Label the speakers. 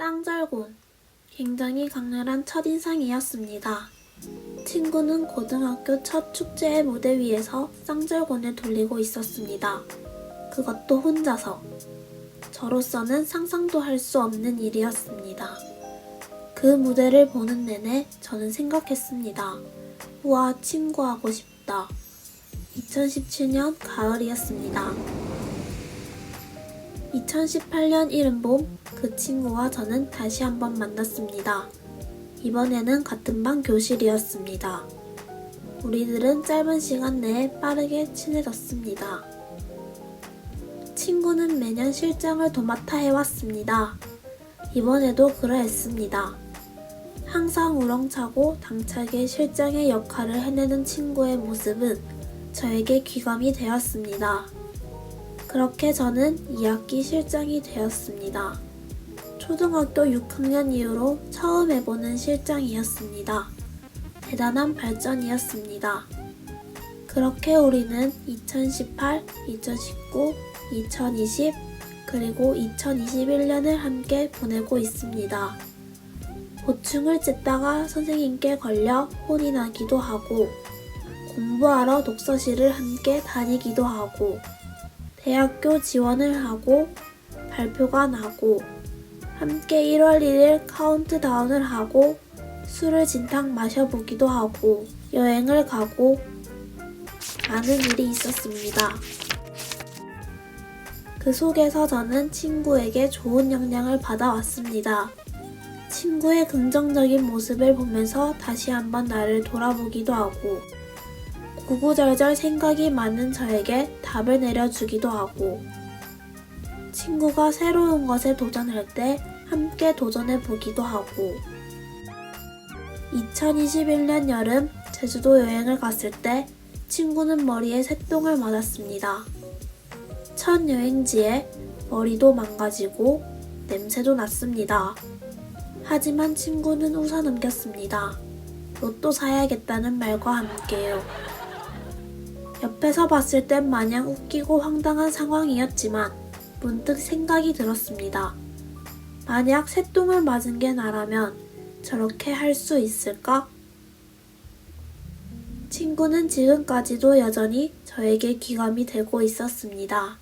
Speaker 1: 쌍절곤. 굉장히 강렬한 첫인상이었습니다. 친구는 고등학교 첫 축제의 무대 위에서 쌍절곤을 돌리고 있었습니다. 그것도 혼자서. 저로서는 상상도 할 수 없는 일이었습니다. 그 무대를 보는 내내 저는 생각했습니다. 우와, 친구하고 싶다. 2017년 가을이었습니다. 2018년 이른봄 그 친구와 저는 다시 한번 만났습니다. 이번에는 같은 반 교실이었습니다. 우리들은 짧은 시간 내에 빠르게 친해졌습니다. 친구는 매년 실장을 도맡아 해왔습니다. 이번에도 그러했습니다. 항상 우렁차고 당차게 실장의 역할을 해내는 친구의 모습은 저에게 귀감이 되었습니다. 그렇게 저는 2학기 실장이 되었습니다. 초등학교 6학년 이후로 처음 해보는 실장이었습니다. 대단한 발전이었습니다. 그렇게 우리는 2018, 2019, 2020, 그리고 2021년을 함께 보내고 있습니다. 보충을 찢다가 선생님께 걸려 혼이 나기도 하고, 공부하러 독서실을 함께 다니기도 하고, 대학교 지원을 하고, 발표가 나고, 함께 1월 1일 카운트다운을 하고, 술을 진탕 마셔보기도 하고, 여행을 가고, 많은 일이 있었습니다. 그 속에서 저는 친구에게 좋은 영향을 받아왔습니다. 친구의 긍정적인 모습을 보면서 다시 한번 나를 돌아보기도 하고, 구구절절 생각이 많은 저에게 답을 내려주기도 하고, 친구가 새로운 것에 도전할 때 함께 도전해 보기도 하고, 2021년 여름 제주도 여행을 갔을 때 친구는 머리에 새똥을 맞았습니다. 첫 여행지에 머리도 망가지고 냄새도 났습니다. 하지만 친구는 웃어 넘겼습니다. 로또 사야겠다는 말과 함께요. 옆에서 봤을 땐 마냥 웃기고 황당한 상황이었지만 문득 생각이 들었습니다. 만약 새똥을 맞은 게 나라면 저렇게 할 수 있을까? 친구는 지금까지도 여전히 저에게 귀감이 되고 있었습니다.